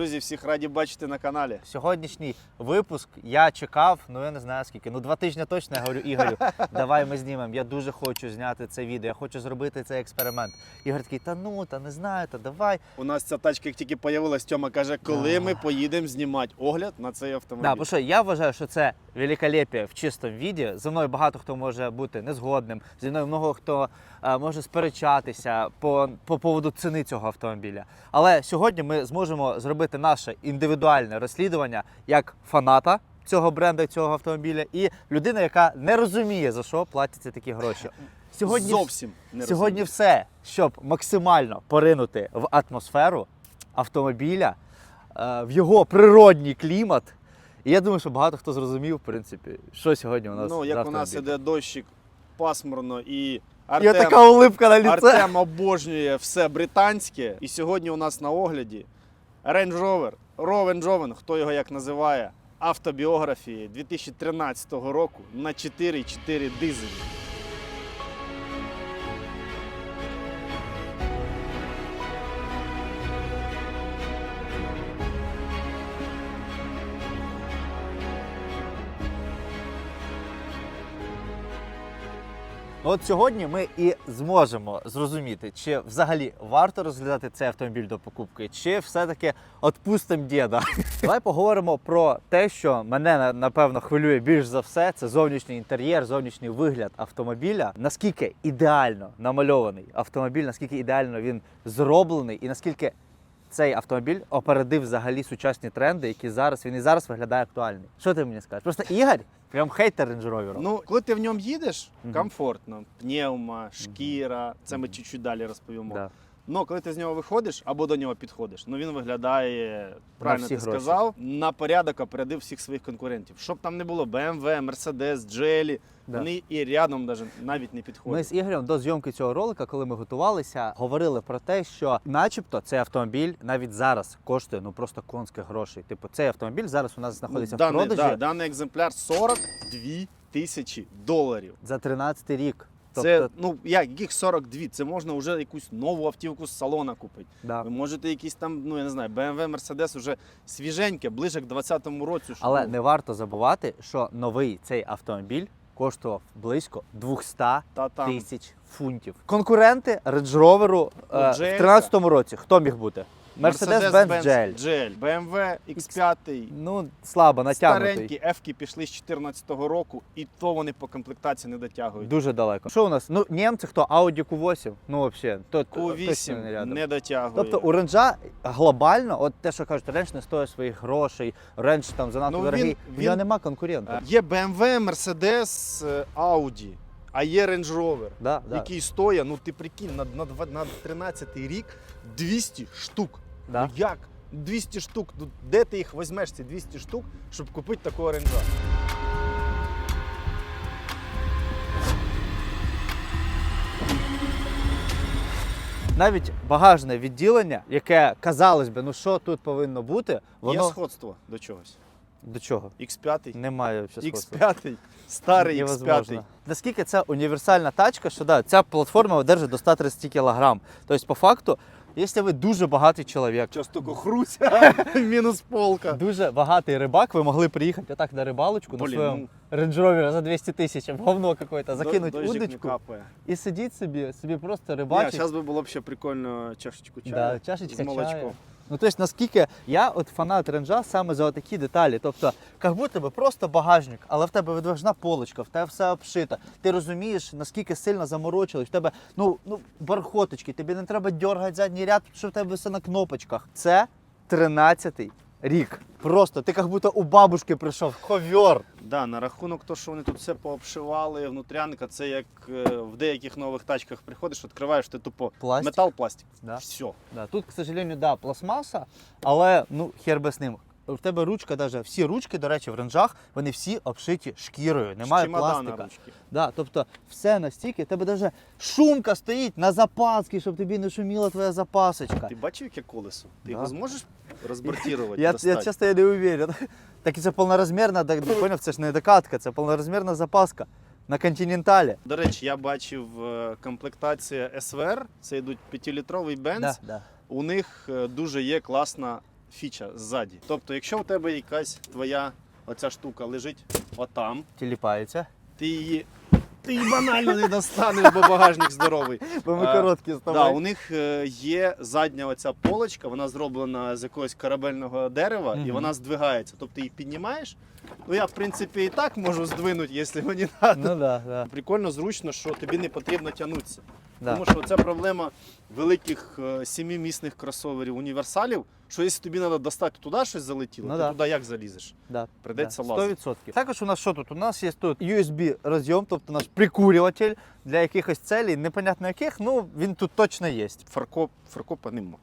Друзі, всіх раді бачити на каналі. Сьогоднішній випуск я чекав, ну я не знаю скільки. Ну два тижні точно я говорю, Ігорю, давай ми знімемо. Я дуже хочу зняти це відео. Я хочу зробити цей експеримент. Ігор такий, та ну, та не знаю, та давай. У нас ця тачка, як тільки появилась, Тьома каже, коли ми поїдемо знімати огляд на цей автомобіль. Да, бо що я вважаю, що це великолепие в чистому віді. Зі мною багато хто може бути незгодним. Зі мною много хто е, може сперечатися по, по поводу ціни цього автомобіля. Але сьогодні ми зможемо зробити наше індивідуальне розслідування як фаната. Цього бренду, цього автомобіля, і людина, яка не розуміє за що платяться такі гроші. Сьогодні зовсім не Сьогодні все, щоб максимально поринути в атмосферу автомобіля, е, в його природній клімат. І я думаю, що багато хто зрозумів, в принципі, що сьогодні у нас. Ну, як у нас іде дощик пасмурно і Є Артем, така улипка на ліце. Артем обожнює все британське. І сьогодні у нас на огляді Range Rover, Rowan Joven, хто його як називає, автобіографії 2013 року на 4,4 дизелі. От сьогодні ми і зможемо зрозуміти, чи взагалі варто розглядати цей автомобіль до покупки, чи все-таки відпустимо діда. Давай поговоримо про те, що мене напевно хвилює більш за все. Це зовнішній інтер'єр, зовнішній вигляд автомобіля. Наскільки ідеально намальований автомобіль, наскільки ідеально він зроблений, і наскільки цей автомобіль опередив взагалі сучасні тренди, які зараз він і зараз виглядає актуальний. Що ти мені скажеш? Просто Ігор, прям хейтер Range Rover. Ну, коли ти в ньому їдеш, комфортно. Пневма, шкіра, це ми чуть-чуть далі розповімо. да. Ну, коли ти з нього виходиш або до нього підходиш, ну він виглядає, правильно ти гроші. сказав, на порядок опередив всіх своїх конкурентів. Щоб там не було BMW, Mercedes, Geely, Да. вони і рядом даже навіть не Ми з Ігорем до зйомки цього ролика, коли ми готувалися, говорили про те, що, начебто, цей автомобіль навіть зараз коштує ну просто конських грошей. Типу, цей автомобіль зараз у нас знаходиться в даний, продажі да, даний екземпляр 42 тисячі доларів. за 13 рік. Це Тобто, ну як яких 42? Це можна вже якусь нову автівку з салона купити. да. Ви можете якісь там, ну я не знаю, BMW, Mercedes уже свіженьке, ближе к 20-му році. що, Але ну, не варто забувати, що новий цей автомобіль коштував близько 200 та тисяч фунтів. Конкуренти Range Rover Ну, е, в Джелька. 13-му році. Хто міг бути? Mercedes-Benz GL. GL, BMW X5, Ну, слабо натягнутий. старенькі F-ки пішли з 14-го року, і то вони по комплектації не дотягують. Дуже далеко. Що у нас? Ну, німці хто? Audi Q8. Ну, взагалі, то, то точно не Q8 рядом. не дотягує. Тобто у ренджа глобально, от те, що кажуть, ренж не стоїть своїх грошей, ренж там занадто Ну, дорогий, він- в нього нема конкурента. Є BMW, Mercedes, е, Audi, а є Range Rover, Да, да, який стоїть, ну ти прикинь, на, на, на 13-й рік 200 штук. Да. Ну як? 200 штук. Ну, де ти їх візьмеш, ці 200 штук, щоб купити такого ренджа? Навіть багажне відділення, яке казалось би, ну що тут повинно бути, Є сходство до чогось. до чого? X5, Немає взагалі сходства. X5, старий Невозможно. X5. Наскільки це універсальна тачка, що да, ця платформа видержить до 130 кг. Тобто, по факту, якщо ви дуже багатий чоловік, Часто хруся, мінус полка. дуже багатий рибак, ви могли приїхати отак на рибалочку на Блін, своєму ну, Range Rover за 200 тисяч, в говно какое-то, закинуть дощик не удочку капає. і сидіть собі, собі просто Ні, рибачить. зараз би було б ще прикольно чашечку чаю Да, чашечка з молочком. чаю. Ну, тобто, наскільки я от фанат ренжа саме за такі деталі. Тобто, як будто би просто багажник, але в тебе видвижна полочка, в тебе все обшито. Ти розумієш, наскільки сильно заморочились, в тебе ну, ну, бархоточки, тобі не треба дергати задній ряд, що в тебе все на кнопочках. Це 13-й рік. Просто ти як будто у бабушки прийшов ковер. Да, на рахунок того, що вони тут все пообшивали, внутрянка, це як е, в деяких нових тачках приходиш, відкриваєш, ти тупо Пластик. метал, пластик. Да. Все. Да, тут, к сожалению, да, пластмаса, але ну хер би з ним. В тебе ручка, даже всі ручки, до речі, в ренжах, вони всі обшиті шкірою, немає пластика. ручки. Да, тобто все настільки, в тебе даже шумка стоїть на запаски, щоб тобі не шуміла твоя запасочка. Ти бачив, яке колесо? Ти Да. його зможеш розбортувати? Я, достати? я часто я не уверен. Так і це повнорозмірна, так, поняв, це ж не докатка, це повнорозмірна запаска на континенталі. До речі, я бачив е, комплектація SVR, це йдуть 5-літровий бенз. Да, да. У них е, дуже є класна фіча ззаді. Тобто, якщо у тебе якась твоя оця штука лежить отам, Тіліпається. ти її. Ти її банально не достанеш, бо багажник здоровий. Бо ми короткі з Да, тобою. у них е, є задня оця полочка, вона зроблена з якогось корабельного дерева і Мгм. вона здвигається. Тобто її піднімаєш. Ну я в принципі і так можу здвинути, якщо мені треба. Ну да, да, Прикольно, зручно, що тобі не потрібно тягнутися. да. Тому що це проблема великих е, сімимісних кросоверів, універсалів. Що якщо тобі треба достати туди щось залетіло, Ну ти да. туди як залізеш? Да. Придеться Да, лазити. 100%. Також у нас що тут? У нас є тут USB розйом, тобто наш прикурюватель для якихось целей, непонятно яких, ну він тут точно є. Фаркоп, фаркопа нема.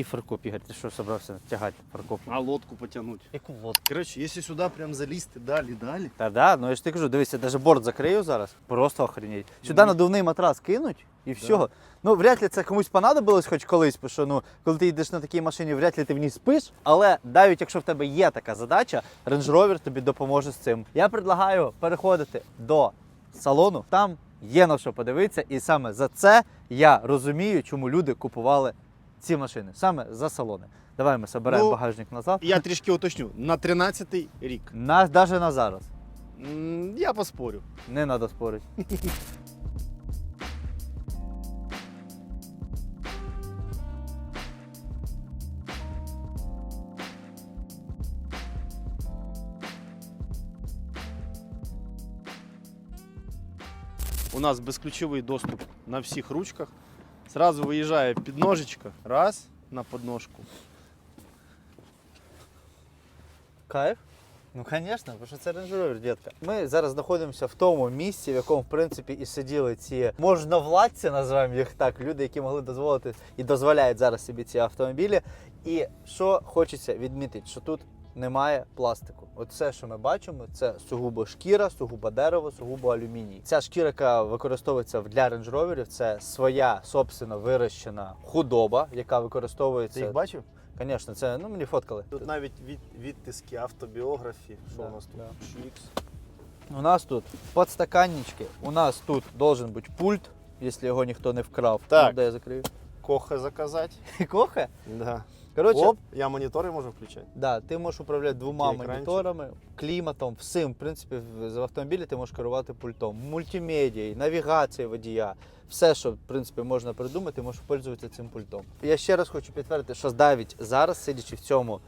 Який фаркоп, Ігор, ти що собрався тягати фаркоп? А лодку потягнути. Яку лодку? Коротше, якщо сюди прям залізти далі, далі. Та да, ну я ж ти кажу, дивися, навіть борт закрию зараз. Просто охренеть. Сюди надувний матрас кинуть і все. Ну, вряд ли це комусь понадобилось хоч колись, бо що ну, коли ти йдеш на такій машині, вряд ли ти в ній спиш. Але навіть якщо в тебе є така задача, Range Rover тобі допоможе з цим. Я предлагаю переходити до салону. Там є на що подивитися, і саме за це я розумію, чому люди купували ці машини. Саме за салони. Давай ми соберемо Ну, багажник назад. Я трішки уточню. На 13-й рік. На, навіть на зараз. М, Я поспорю. Не треба спорити. У нас безключовий доступ на всіх ручках. Зразу виїжджає підножечка. Раз на подножку. Кайф? Ну, звісно, бо що це Range Rover, дітка. Ми зараз знаходимося в тому місці, в якому, в принципі, і сиділи ці можновладці, називаємо їх так, люди, які могли дозволити і дозволяють зараз собі ці автомобілі. І що хочеться відмітити, що тут немає пластику. От все, що ми бачимо, це сугубо шкіра, сугубо дерево, сугубо алюміній. Ця шкіра, яка використовується для Roverів, це своя собственно вирощена худоба, яка використовується. Ти їх бачив? Звісно, це ну мені фоткали. Тут навіть від, відтиски автобіографії. Що Да, у нас тут? да. У нас тут подстаканнички, у нас тут должен бути пульт, якщо його ніхто не вкрав. Так. Ну, де я закрию? Кохе заказати. Кохе? Да. Коротше, Оп, я монітори можу включати. да, ти можеш управляти двома Такий екранчик. моніторами, кліматом, всім. В принципі, в- з автомобілі ти можеш керувати пультом, мультимедією, навігацією водія. Все, що в принципі можна придумати, можеш пользуватися цим пультом. Я ще раз хочу підтвердити, що навіть зараз, сидячи в цьому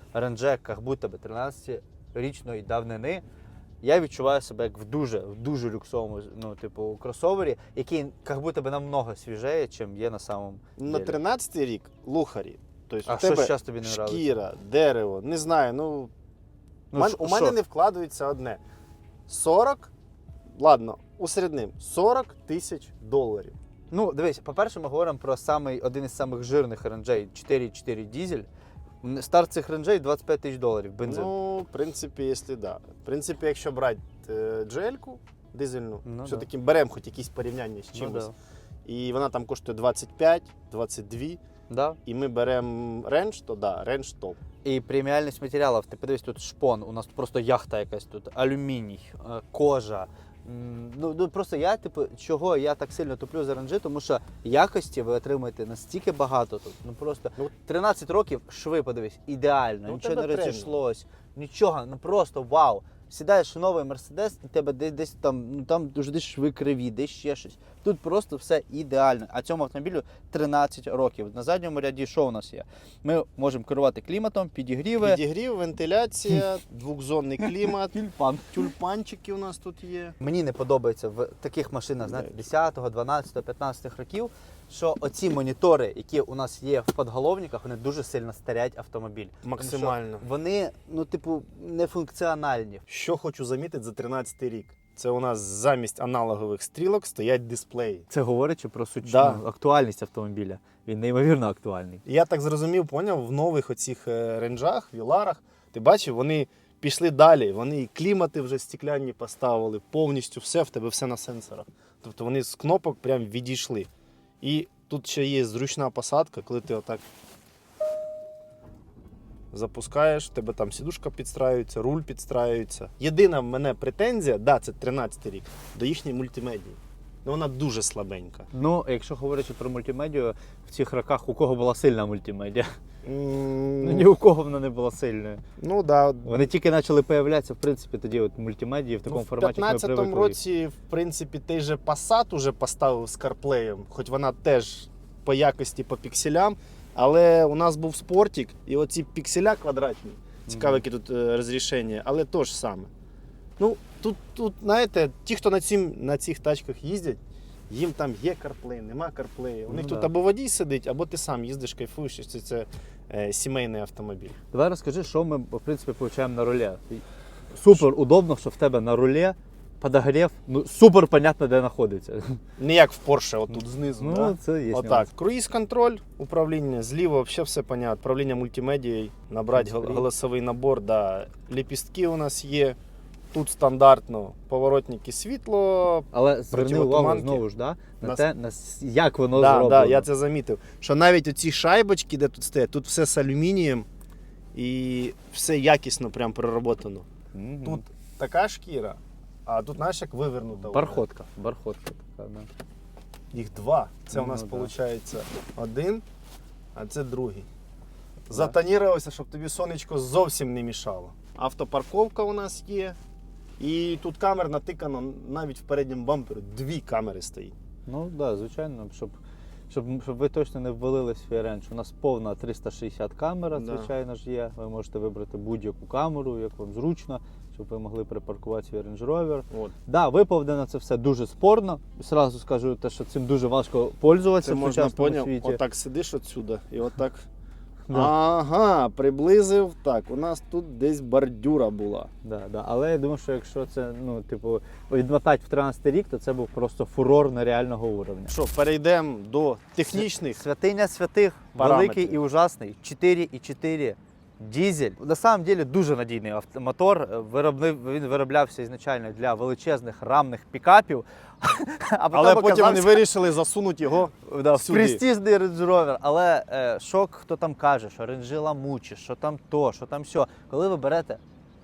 будто би 13-річної давнини, я відчуваю себе як в дуже, в дуже люксовому ну, типу, кросовері, який як будто би намного свіжее, чим є на самому. На деле. 13-й рік лухарі. Тобто А що тебе зараз тобі не нравиться? шкіра, дерево, не знаю. Ну, Ну, Мен- у мене не вкладається одне. 40, ладно, усередним 40 тисяч доларів. Ну, дивись, по-перше, ми говоримо про самий, один із самих жирних ренджей 4,4 дізель. Старт цих ренджей 25 тисяч доларів бензин. Ну, в принципі, якщо да. В принципі, якщо брати е, джельку дизельну, Ну, все-таки беремо хоч якісь порівняння з Ну, чимось. да. І вона там коштує 25, 22. Да. І ми беремо рендж, то да, рендж топ. І преміальність матеріалів, ти подивись, тут шпон, у нас тут просто яхта якась тут, алюміній, е, кожа. Ну, ну просто я, типу, чого я так сильно туплю за ранжи, тому що якості ви отримуєте настільки багато тут. Ну просто Ну, 13 років, шви подивись, ідеально, Ну, нічого не розійшлось, нічого, ну просто вау. Сідаєш в новий мерседес, і тебе десь, десь там, ну там дуже десь шви криві, десь ще щось. Тут просто все ідеально. А цьому автомобілю 13 років. На задньому ряді що у нас є? Ми можемо керувати кліматом, підігріви. Підігрів, вентиляція, двохзонний клімат, Тюльпан. тюльпанчики у нас тут є. Мені не подобається в таких машинах, знаєте, 10, 12, 15 років, що оці монітори, які у нас є в подголовниках, вони дуже сильно старять автомобіль. Тому що Максимально. Вони, ну, типу, нефункціональні. Що хочу замітити за 13 рік. Це у нас замість аналогових стрілок стоять дисплеї. Це говорячи про сучасну Да. актуальність автомобіля. Він неймовірно актуальний. Я так зрозумів, поняв, в нових оцих е, ренджах, віларах, ти бачив, вони пішли далі. Вони і клімати вже стекляні поставили, повністю все в тебе все на сенсорах. Тобто вони з кнопок прям відійшли. І тут ще є зручна посадка, коли ти отак запускаєш, в тебе там сідушка підстраюється, руль підстраюється. Єдина в мене претензія, да, це 13 рік, до їхньої мультимедії. Ну вона дуже слабенька. Ну, якщо говорячи про мультимедію, в цих роках у кого була сильна мультимедіа? Ну, ні у кого вона не була сильною. Ну да. Вони тільки почали появлятися, в принципі, тоді от мультимедії в Ну, такому в форматі, як ми 15-му привикли. році, в принципі, той же Passat уже поставив з CarPlay, хоч вона теж по якості, по пікселям. Але у нас був спортик, і оці пікселя квадратні. Цікаве, яке тут е, розрішення, але то ж саме. Ну, тут, тут, знаєте, ті, хто на, цим, на цих тачках їздять, їм там є CarPlay, нема CarPlay. У них Ну, тут да. або водій сидить, або ти сам їздиш, кайфуєш, і це, це е, сімейний автомобіль. Давай розкажи, що ми, в принципі, получаємо на рулі. Супер удобно, що в тебе на рулі подогрів, ну супер понятно, де знаходиться. Не як в Porsche, отут знизу. Ну, да? це є. Отак. Круїз контроль, управління, зліва взагалі все понятно. Управління мультимедією, набрати голосовий набор, да. ліпістки у нас є. Тут стандартно поворотники світло. Але зверни увагу знову ж да, на Нас- те, на як воно да, зроблено. да, я це замітив. Що навіть оці шайбочки, де тут стоять, тут все з алюмінієм і все якісно прям проработано. Мгм. Тут така шкіра, а тут, знаєш, як вивернута. бархотка. Бархотка така, да. Їх два. Це у Ну, нас да. виходить один, а це другий. Затонірувався, щоб тобі сонечко зовсім не мішало. Автопарковка у нас є. І тут камер натикано навіть в передньому бампері. Дві камери стоїть. Ну так, да, звичайно, щоб, щоб, щоб ви точно не ввалили свій ренч. У нас повна 360 камера, Да. звичайно ж є. Ви можете вибрати будь-яку камеру, як вам зручно, щоб ви могли припаркувати свій Range Rover. От. Да, виповнено це все дуже спорно. Сразу скажу, те, що цим дуже важко пользуватися Це в можна поняв. світі. Отак сидиш отсюди і отак. Да. Ага, приблизив. Так, у нас тут десь бордюра була. Да, да. Але я думаю, що якщо це ну, типу, відмотати в 13 рік, то це був просто фурор нереального уровня. Що, перейдемо до технічних. Святиня святих, Параметрів. великий і ужасний. 4,4 дізель. На самом деле дуже надійний автомотор. Виробнив, він вироблявся ізначально для величезних рамних пікапів. А Але потім вони вирішили засунути його. да, в престижний Range Rover. Але е, що хто там каже, що ренжила мучить, що там то, що там сьо. Коли ви берете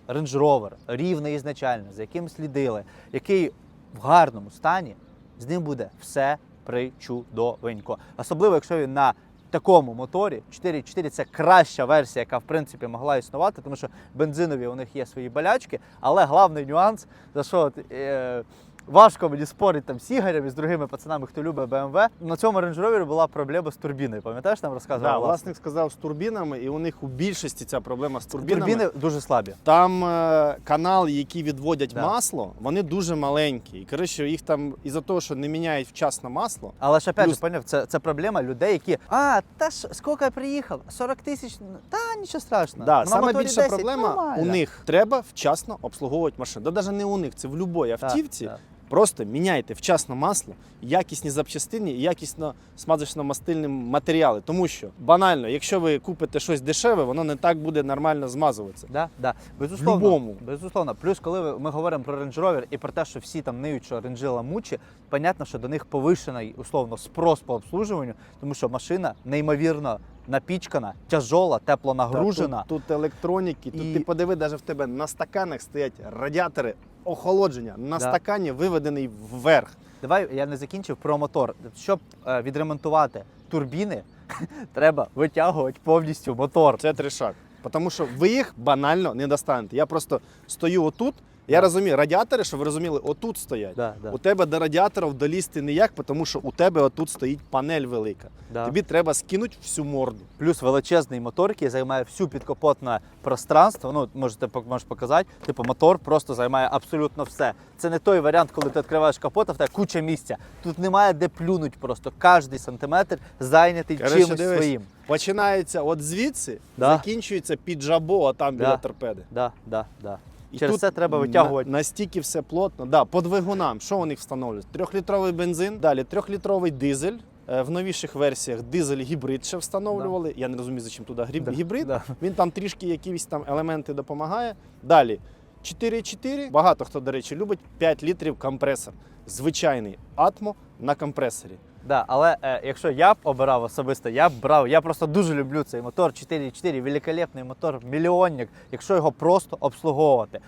Range Rover, рівний ізначально, за яким слідили, який в гарному стані, з ним буде все причудовенько. Особливо, якщо він на такому моторі. 4.4 це краща версія, яка в принципі могла існувати, тому що бензинові у них є свої болячки, але головний нюанс, за що е, важко мені спорити там з Ігорем і з другими пацанами, хто любить BMW, на цьому Range Rover була проблема з турбіною. Пам'ятаєш, там розказував? Да, власник? сказав з турбінами, і у них у більшості ця проблема з турбінами. Турбіни дуже слабі. Там е, канали, які відводять Да. масло, вони дуже маленькі. І коротше, їх там із-за того, що не міняють вчасно масло. Але ж опять Плюс- же, поняв, це, це проблема людей, які а, та ж скільки я приїхав? 40 тисяч, та нічого страшного. Да, саме більша 10, проблема нормально. у них треба вчасно обслуговувати машину. Да навіть не у них, це в будь-якій Так, автівці. так. Просто міняйте вчасно масло, якісні запчастини і якісно смазочно-мастильні матеріали. Тому що банально, якщо ви купите щось дешеве, воно не так буде нормально змазуватися. Да, да. Безусловно, любому. безусловно. Плюс, коли ви- ми говоримо про Range Rover і про те, що всі там ниють, що ренджила мучі, понятно, що до них повишений условно спрос по обслужуванню, тому що машина неймовірно напічкана, тяжола, тепло нагружена. Та Тут, тут електроніки, тут І- ти подиви, навіть в тебе на стаканах стоять радіатори охолодження. На Да. стакані виведений вверх. Давай я не закінчив про мотор. Щоб е, відремонтувати турбіни, треба витягувати повністю мотор. Це тришак. Тому що ви їх банально не достанете. Я просто стою отут. Я розумію, радіатори, щоб ви розуміли, отут стоять. Да, да, У тебе до радіаторів долізти ніяк, тому що у тебе отут стоїть панель велика. да. Тобі треба скинути всю морду. Плюс величезний мотор, який займає всю підкапотне пространство. Ну, можете можеш показати. Типу, мотор просто займає абсолютно все. Це не той варіант, коли ти відкриваєш капот, а в тебе куча місця. Тут немає де плюнуть просто. Кожний сантиметр зайнятий Коротше, чимось дивись. своїм. Починається от звідси, Да. закінчується під жабо, а там Да. біля торпеди. Да, да, да. І Через тут це треба на- витягувати. настільки все плотно. Да, по двигунам, що у них встановлюють? Трьохлітровий бензин, далі трьохлітровий дизель. Е, В новіших версіях дизель гібрид ще встановлювали. Я не розумію, зачем туди гріб- Да, гібрид. да. Він там трішки якісь там елементи допомагає. Далі 4,4. Багато хто, до речі, любить 5 літрів компресор. Звичайний атмо на компресорі. Да, але е, якщо я б обирав особисто, я б брав. Я просто дуже люблю цей мотор 4.4, великолепний мотор, мільйонник, якщо його просто обслуговувати.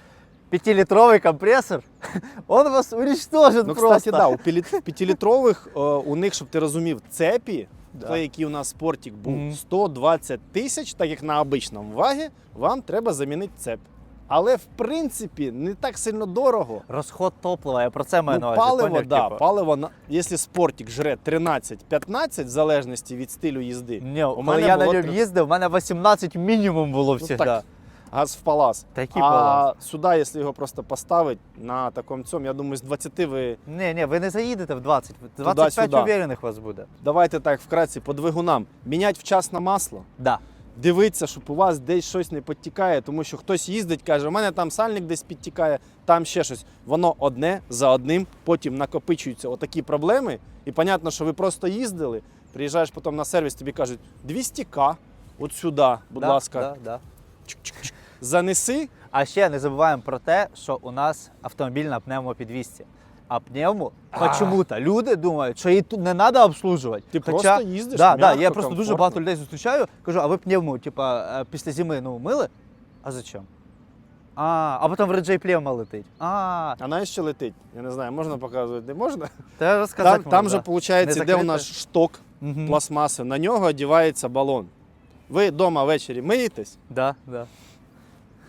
П'ятилітровий компресор, он вас уничтожить Ну, просто. кстати, да, у п'ятилітрових е, у них, щоб ти розумів, цепі Да. той, який у нас спортик був Мгм. 120 тисяч, так як на обичному вагі, вам треба замінити цеп. Але в принципі не так сильно дорого. Розход топлива, я про це маю Ну, на увазі. паливо, поняв, да, типу? паливо, якщо спортик жре 13-15, в залежності від стилю їзди, Ні, У мене я на було ньому їздив, у мене 18 мінімум було Ну, так. газ в палас. Такий а палас. сюди, якщо його просто поставити на такому цьому, я думаю, з 20 ви. Ні, ні, ви не заїдете в 20. 25 Туди-сюди. уверених вас буде. Давайте так вкратце по двигунам. Міняти вчасно масло. Да. Дивитися, щоб у вас десь щось не підтікає, тому що хтось їздить, каже, у мене там сальник десь підтікає, там ще щось. Воно одне за одним, потім накопичуються отакі проблеми. І понятно, що ви просто їздили, приїжджаєш потім на сервіс, тобі кажуть 200к, от сюди, будь да, ласка, Да, да. занеси. А ще не забуваємо про те, що у нас автомобіль на пневмопідвісці. А пневму А. почему-то люди думають, що її тут не треба обслужувати. Ти Хоча, просто їздиш, Да, да, м'яко, я просто дуже комфортно. багато людей зустрічаю. Кажу, а ви пневму, типа, е, після зими ну, мили? А зачем? А, а потім в реджей пневма летить. А, А знаєш, що летить? Я не знаю, можна показувати, не можна? та розказати Там, там же, виходить, Не де у нас шток Мгм. пластмаси, на нього одягається балон. Ви вдома ввечері миєтесь, Да, да.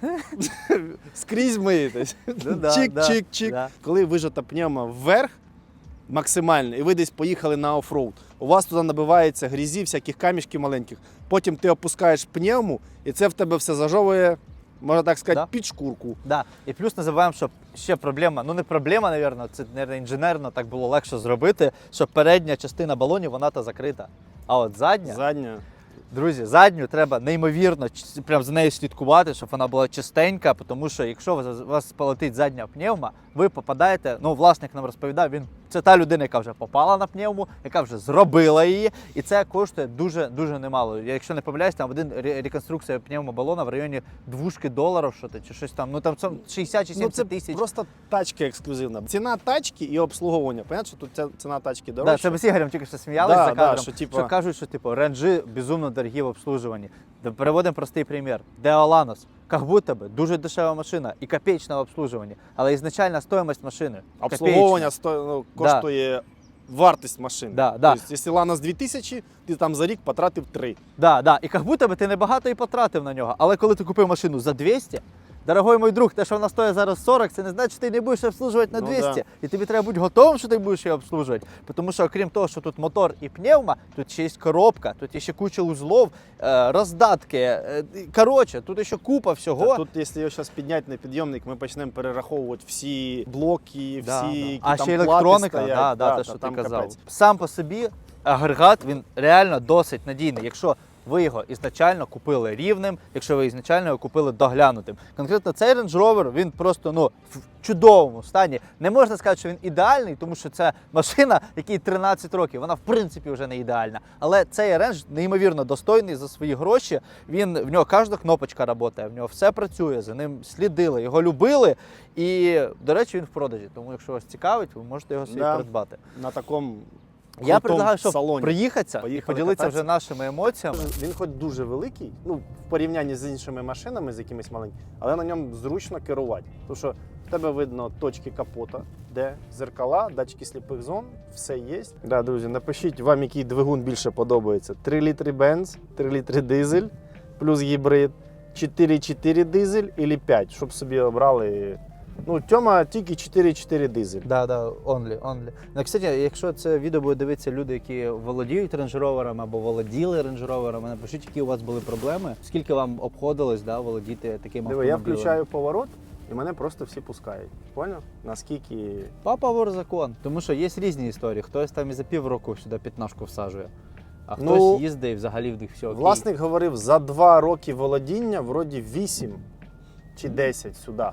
скрізь миєтесь. Ну Чик-чик-чик. да. Коли вижата пневма вверх максимально, і ви десь поїхали на офроуд, у вас туди набивається грізі, всяких камішків маленьких. Потім ти опускаєш пневму, і це в тебе все зажовує, можна так сказати, Да. під шкурку. Да. І плюс не забуваємо, що ще проблема, ну не проблема, напевно, це наверно, інженерно так було легше зробити, що передня частина балонів вона та закрита. А от задня, Задня. Друзі, задню треба неймовірно прям за нею слідкувати, щоб вона була чистенька, тому що якщо у вас- полетить задня пневма, ви попадаєте. Ну, власник нам розповідав, він це та людина, яка вже попала на пневму, яка вже зробила її, і це коштує дуже дуже немало. Якщо не помиляюсь, там один ре- реконструкція пневмобалона в районі двушки доларів, що то чи щось там. Ну там це 60 чи Ну, це тисяч. просто тачка ексклюзивна. Ціна тачки і обслуговування. Понятно, що тут ця ціна тачки Да, дорожча. це ми з Ігорем тільки що сміялися Да, за да, що, що, кажуть, що типу ренджі безумно дорогі в обслужуванні. Приводимо простий примір. Деоланос. Как будто бы дуже дешева машина і копеечна в обслужуванні, але ізначальна стоїмость машини Обслуговування сто, ну, Да. коштує вартість машини. Да, да. Тобто, якщо Ланос 2000, ти там за рік потратив 3. Да, да. І як будто би ти небагато і потратив на нього. Але коли ти купив машину за 200, дорогой мой друг, те, що вона стоїть зараз 40, це не значить, що ти не будеш обслужувати на Ну 200. да. І тобі треба бути готовим, що ти будеш її обслужувати. Тому що, окрім того, що тут мотор і пневма, тут ще є коробка, тут ще куча узлов, е, роздатки. е, Коротше, тут ще купа всього. Та тут, якщо його зараз підняти на підйомник, ми почнемо перераховувати всі блоки, всі да. які А там ще електроніка, стоять. да, да, та те, що ти там казав. капець. Сам по собі агрегат він реально досить надійний. Якщо ви його ізначально купили рівним, якщо ви ізначально його купили доглянутим. Конкретно цей Range Rover, він просто ну в чудовому стані. Не можна сказати, що він ідеальний, тому що це машина, якій 13 років. Вона в принципі вже не ідеальна. Але цей Range неймовірно достойний за свої гроші. Він в нього кожна кнопочка працює, в нього все працює, за ним слідили, його любили. І, до речі, він в продажі. Тому, якщо вас цікавить, ви можете його собі Да. придбати. На такому Я предлагаю, щоб салоні. приїхатися і поділитися кататися. вже нашими емоціями. Він хоч дуже великий, ну, в порівнянні з іншими машинами, з якимись маленькими, але на ньому зручно керувати. Тому що в тебе видно точки капота, де зеркала, датчики сліпих зон, все є. Да, друзі, напишіть вам, який двигун більше подобається: 3 літри бенз, 3 літри дизель, плюс гібрид, 4,4 дизель або 5, щоб собі обрали. Ну, Тьома тільки 4,4 дизель. Да, да, only, only. Ну, кстати, якщо це відео буде дивитися люди, які володіють рейндж-роверами або володіли рейндж-роверами, напишіть, які у вас були проблеми, скільки вам обходилось да, володіти таким Диви, я включаю поворот, і мене просто всі пускають. Поняв? Наскільки Папа вор закон. Тому що є різні історії. Хтось там і за півроку сюди п'ятнашку всаджує, а хтось Ну, їздить і взагалі в них все окей. Власник говорив, за два роки володіння вроді 8 чи 10 сюди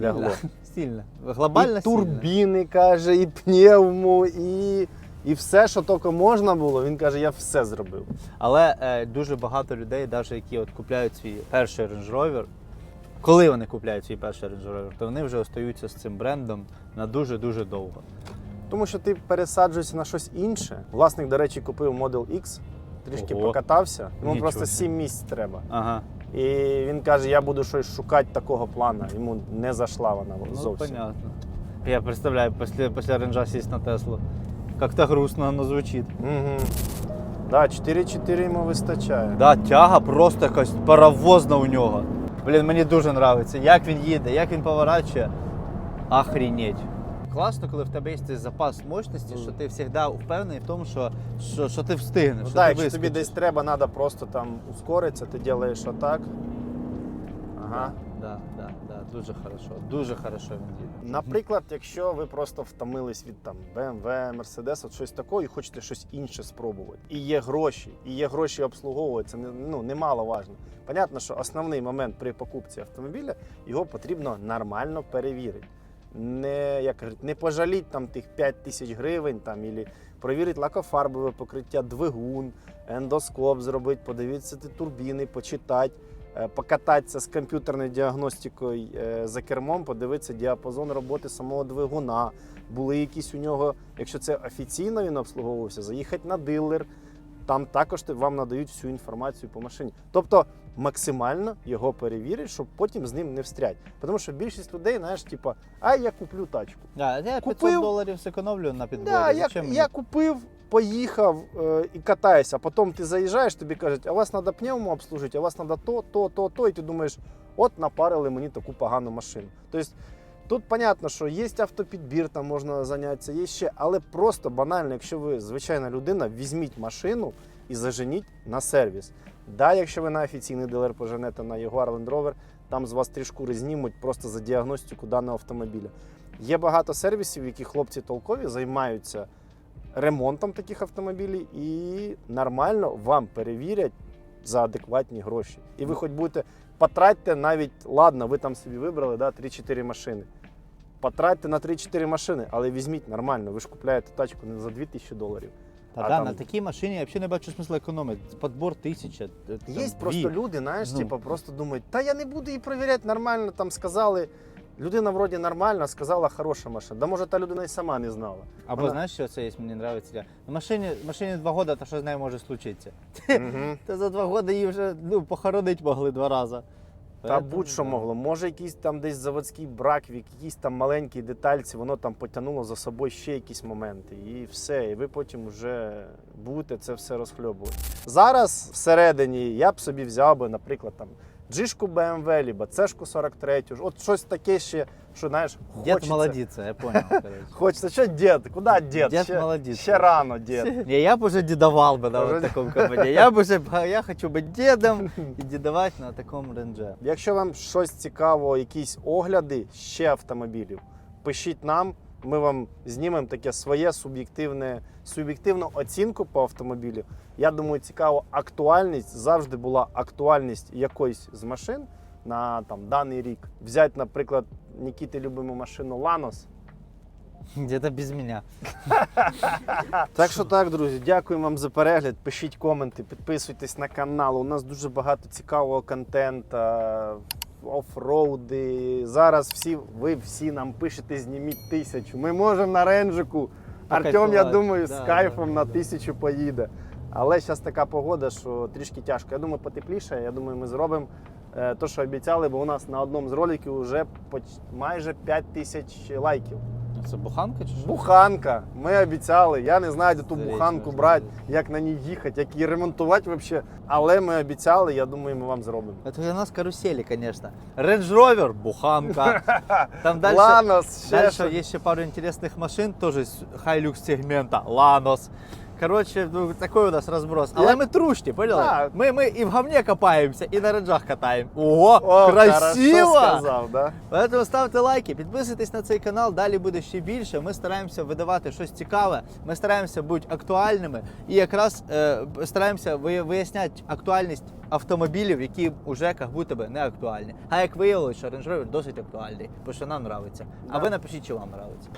лягло. Стильно. Глобально і стильно. турбіни, каже, і пневму, і, і все, що тільки можна було. Він каже, я все зробив. Але е, дуже багато людей, навіть які от купляють свій перший Range Rover, коли вони купляють свій перший Range Rover, то вони вже остаються з цим брендом на дуже-дуже довго. Тому що ти пересаджуєшся на щось інше. Власник, до речі, купив Model X, трішки Ого. покатався. Йому Нічого просто собі. 7 місць треба. Ага. І він каже, я буду щось шукати такого плана. Йому не зайшла вона Ну, зовсім. понятно. Я представляю, після, після ренжа сесть на Теслу. Как-то грустно оно звучит. Угу. Да, 4,4 йому вистачає. Да, тяга просто якась паровозна у нього. Блін, мені дуже подобається. Як він їде, як він поворачує. Охренеть. Класно, коли в тебе є цей запас мощності, що ти завжди впевнений в тому, що, що, що ти встигнеш. Ну, що ти якщо тобі вискочиш. десь треба, треба просто там ускоритися, ти робиш отак. Ага. Да, да, да, дуже хорошо, дуже хорошо він їде. Наприклад, якщо ви просто втомились від там BMW, Mercedes, от щось такого, і хочете щось інше спробувати. І є гроші, і є гроші обслуговувати, це не, ну, немало важно. Понятно, що основний момент при покупці автомобіля його потрібно нормально перевірити. Не, як кажуть, не пожаліть там тих 5 тисяч гривень там, і провірити лакофарбове покриття, двигун, ендоскоп зробити, подивитися турбіни, почитати е, покататися з комп'ютерною діагностикою е, за кермом, подивитися діапазон роботи самого двигуна. Були якісь у нього, якщо це офіційно він обслуговувався, заїхати на дилер. Там також вам надають всю інформацію по машині. Тобто максимально його перевірити, щоб потім з ним не встрять. Тому що більшість людей, знаєш, типа, а я куплю тачку. Да, я 500 Купив. доларів зекономлю на підборі. Да, я, Зачем мені? я купив, поїхав е, і катаюся. а Потім ти заїжджаєш, тобі кажуть, а вас треба пневму обслужити, а вас треба то, то, то, то. І ти думаєш, от напарили мені таку погану машину. Тобто тут понятно, що є автопідбір, там можна зайнятися, є ще, але просто банально, якщо ви звичайна людина, візьміть машину і заженіть на сервіс. Да, якщо ви на офіційний дилер поженете на Jaguar Land Rover, там з вас три шкури знімуть просто за діагностику даного автомобіля. Є багато сервісів, які хлопці толкові займаються ремонтом таких автомобілів і нормально вам перевірять за адекватні гроші. І ви хоч будете потратьте навіть, ладно, ви там собі вибрали да, 3-4 машини. Потратьте на 3-4 машини, але візьміть нормально. Ви ж купляєте тачку не за 2000 доларів. Та А да, там- на такій машині я взагалі не бачу смисла економити. Подбор тисяча. е, там, Є дві. просто люди, знаєш, Ну. типу, просто думають, та я не буду її перевіряти нормально, там сказали. Людина вроді нормальна, сказала хороша машина. Да може та людина і сама не знала. Або Вона- знаєш, що це є, мені подобається? На машині, машині два роки, то що з нею може случитися? Мгм. Та за два роки її вже ну, похоронити могли два рази. Та будь-що могло. Може, якийсь там десь заводський брак, в якійсь там маленькій детальці, воно там потягнуло за собою ще якісь моменти. І все. І ви потім вже будете це все розхльобувати. Зараз всередині я б собі взяв би, наприклад, там джишку BMW, либо цешку 43, от щось таке ще, що знаєш, Дід хочеться. молодиться, я понял. короче. Хочеться, що дід? Куди дід? Дід ще, молодець. ще рано, дід. Не, я б уже дедовал бы на Уже- вот таком. Я б уже, я хочу быть дедом и дедовать на таком рендже. Якщо вам щось цікаво, якісь огляди ще автомобілів, пишіть нам. Ми вам знімемо таке своє суб'єктивне, суб'єктивну оцінку по автомобілю. Я думаю, цікаво, актуальність завжди була актуальність якоїсь з машин на там, даний рік. Взяти, наприклад, Нікіти любиму машину Ланос. Где-то без меня. Так що так, друзі, дякую вам за перегляд. Пишіть коменти, підписуйтесь на канал. У нас дуже багато цікавого контенту, офроуди. Зараз всі, ви всі нам пишете, зніміть тисячу. Ми можемо на ренжику. Артем, я думаю, Да, з кайфом да, на да. тисячу поїде. Але зараз така погода, що трішки тяжко. Я думаю, потепліше. Я думаю, ми зробимо те, що обіцяли, бо у нас на одному з роликів вже майже 5 тисяч лайків. Це буханка чи що? Буханка. Ми обіцяли. Я не знаю, де ту Це буханку брати, як на ній їхати, як її ремонтувати взагалі. Але ми обіцяли, я думаю, ми вам зробимо. Это для нас карусели, конечно. Range Rover, буханка. Там дальше, Ланос, ще дальше що. есть еще пару интересных машин, тоже с хайлюкс сегмента, Lanos. Короче, ну, такой у нас разброс. Але ми трушні, поняли? Да. Ми, ми і в говне копаємося, і на ренджах катаємо. Ого, О, красиво! хорошо сказав, да? Поэтому ставте лайки, підписуйтесь на цей канал, далі буде ще більше. Ми стараємося видавати щось цікаве, ми стараємося бути актуальними і якраз е, стараємося ви- виясняти актуальність автомобілів, які вже як будто би не актуальні. А як виявилось, що Range Rover досить актуальний, бо що нам подобається. А ви напишіть, чи вам подобається.